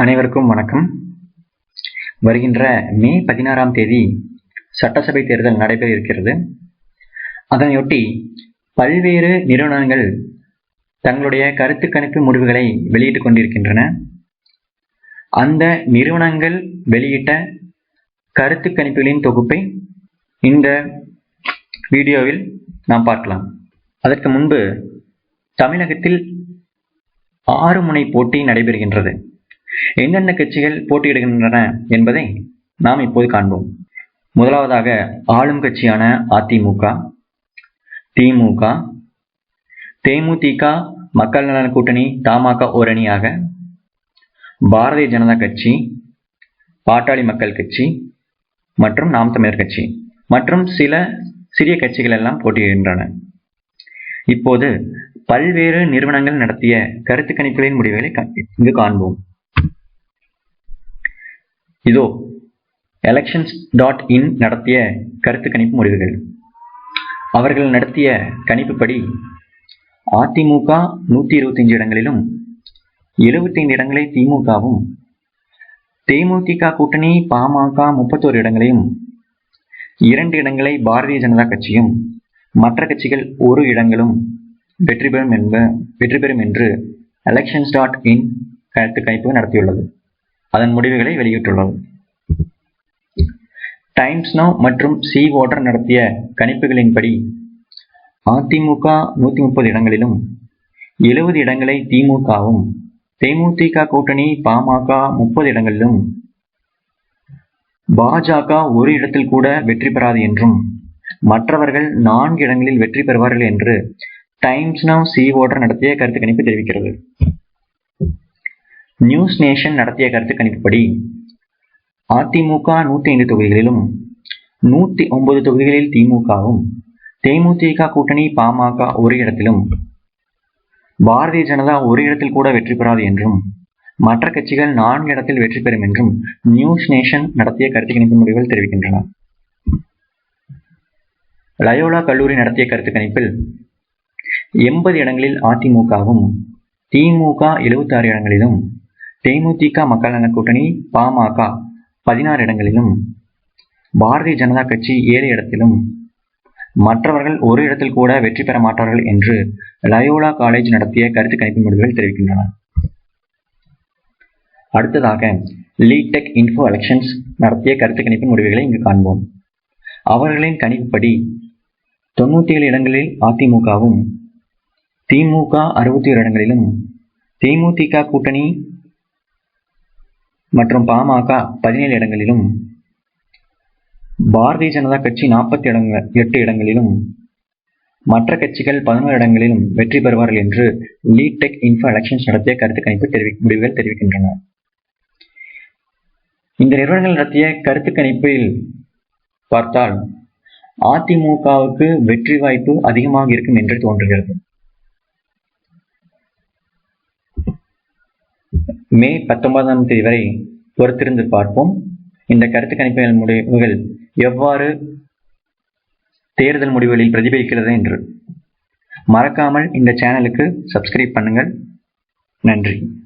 அனைவருக்கும் வணக்கம். வருகின்ற மே பதினாறாம் தேதி சட்டசபை தேர்தல் நடைபெற இருக்கிறது. அதனையொட்டி பல்வேறு நிறுவனங்கள் தங்களுடைய கருத்து கணிப்பு முடிவுகளை வெளியிட்டுக் கொண்டிருக்கின்றன. அந்த நிறுவனங்கள் வெளியிட்ட கருத்து கணிப்புகளின் தொகுப்பை இந்த வீடியோவில் நாம் பார்க்கலாம். அதற்கு முன்பு தமிழகத்தில் ஆறு முனை போட்டி நடைபெறுகின்றது. என்னென்ன கட்சிகள் போட்டியிடுகின்றன என்பதை நாம் இப்போது காண்போம். முதலாவதாக ஆளும் கட்சியான அதிமுக திமுக தேமுதிக மக்கள் நலன் கூட்டணி தமாக ஓரணியாக பாரதிய ஜனதா கட்சி பாட்டாளி மக்கள் கட்சி மற்றும் நாம் தமிழர் கட்சி மற்றும் சில சிறிய கட்சிகள் எல்லாம் போட்டியிடுகின்றன. இப்போது பல்வேறு நிறுவனங்கள் நடத்திய கருத்து கணிப்புகளின் முடிவுகளை இங்கு காண்போம். இதோ எலெக்ஷன்ஸ் டாட் இன் நடத்திய கருத்து கணிப்பு முடிவுகள். அவர்கள் நடத்திய கணிப்புப்படி அதிமுக நூத்தி இருபத்தஞ்சு இடங்களிலும் எழுபத்தைந்து இடங்களை திமுகவும் தேமுதிக கூட்டணி பாமக முப்பத்தோரு இடங்களையும் இரண்டு இடங்களை பாரதிய ஜனதா கட்சியும் மற்ற கட்சிகள் ஒரு இடங்களும் வெற்றி பெறும் என்ப வெற்றி பெறும் என்று எலெக்ஷன்ஸ் டாட் இன் கருத்து கணிப்பு நடத்தியுள்ளது. அதன் முடிவுகளை வெளியிட்டுள்ளது டைம்ஸ் நோ மற்றும் சி ஓட்டர் நடத்திய கணிப்புகளின்படி அதிமுக நூத்தி முப்பது இடங்களிலும் எழுபது இடங்களை திமுகவும் தேமுதிக கூட்டணி பாமக முப்பது இடங்களிலும் பாஜக ஒரு இடத்தில் கூட வெற்றி பெறாது என்றும் மற்றவர்கள் நான்கு இடங்களில் வெற்றி பெறுவார்கள் என்று டைம்ஸ் நவ் சி ஓட்டர் நடத்திய கருத்து கணிப்பு தெரிவிக்கிறது. நியூஸ் நேஷன் நடத்திய கருத்து கணிப்புப்படி அதிமுக நூத்தி ஐந்து தொகுதிகளிலும் நூத்தி ஒன்பது தொகுதிகளில் திமுகவும் தேமுதிக கூட்டணி பாமக ஒரு இடத்திலும் பாரதிய ஜனதா ஒரு இடத்தில் கூட வெற்றி பெறாது என்றும் மற்ற கட்சிகள் நான்கு இடத்தில் வெற்றி பெறும் என்றும் நியூஸ் நேஷன் நடத்திய கருத்து கணிப்பு முடிவுகள் தெரிவிக்கின்றன. லயோலா கல்லூரி நடத்திய கருத்து கணிப்பில் எண்பது இடங்களில் அதிமுகவும் திமுக எழுபத்தி ஆறு இடங்களிலும் தேமுதிக மக்கள் நல கூட்டணி பாமக பதினாறு இடங்களிலும் பாரதிய ஜனதா கட்சி ஏழு இடத்திலும். மற்றவர்கள் ஒரு இடத்தில் கூட வெற்றி பெற மாட்டார்கள் என்று லயோலா காலேஜ் நடத்திய கருத்து கணிப்பு முடிவுகள் தெரிவிக்கின்றன. அடுத்ததாக லீடெக் இன்ஃபோ எலெக்ஷன்ஸ் நடத்திய கருத்து கணிப்பின் முடிவுகளை இங்கு காண்போம். அவர்களின் கணிப்புப்படி தொண்ணூத்தி ஏழு இடங்களில் அதிமுகவும் திமுக அறுபத்தி ஓரு இடங்களிலும் தேமுதிக கூட்டணி மற்றும் பாமக பதினேழு இடங்களிலும் பாரதிய ஜனதா கட்சி நாற்பத்தி இடங்கள் எட்டு இடங்களிலும் மற்ற கட்சிகள் பதினோரு இடங்களிலும் வெற்றி பெறுவார்கள் என்று லீடெக் இன்ஃபோ எலெக்ஷன்ஸ் நடத்திய கருத்து கணிப்பு தெரிவி முடிவுகள் தெரிவிக்கின்றன. இந்த நிறுவனங்கள் நடத்திய கருத்து கணிப்பில் பார்த்தால் அதிமுகவுக்கு வெற்றி வாய்ப்பு அதிகமாக இருக்கும் என்று தோன்றுகிறது. மே பத்தொன்பதாம் தேதி வரை பொறுத்திருந்து பார்ப்போம். இந்த கருத்து கணிப்புகள் முடிவுகள் எவ்வாறு தேர்தல் முடிவுகளில் பிரதிபலிக்கிறது என்று. மறக்காமல் இந்த சேனலுக்கு சப்ஸ்கிரைப் பண்ணுங்கள். நன்றி.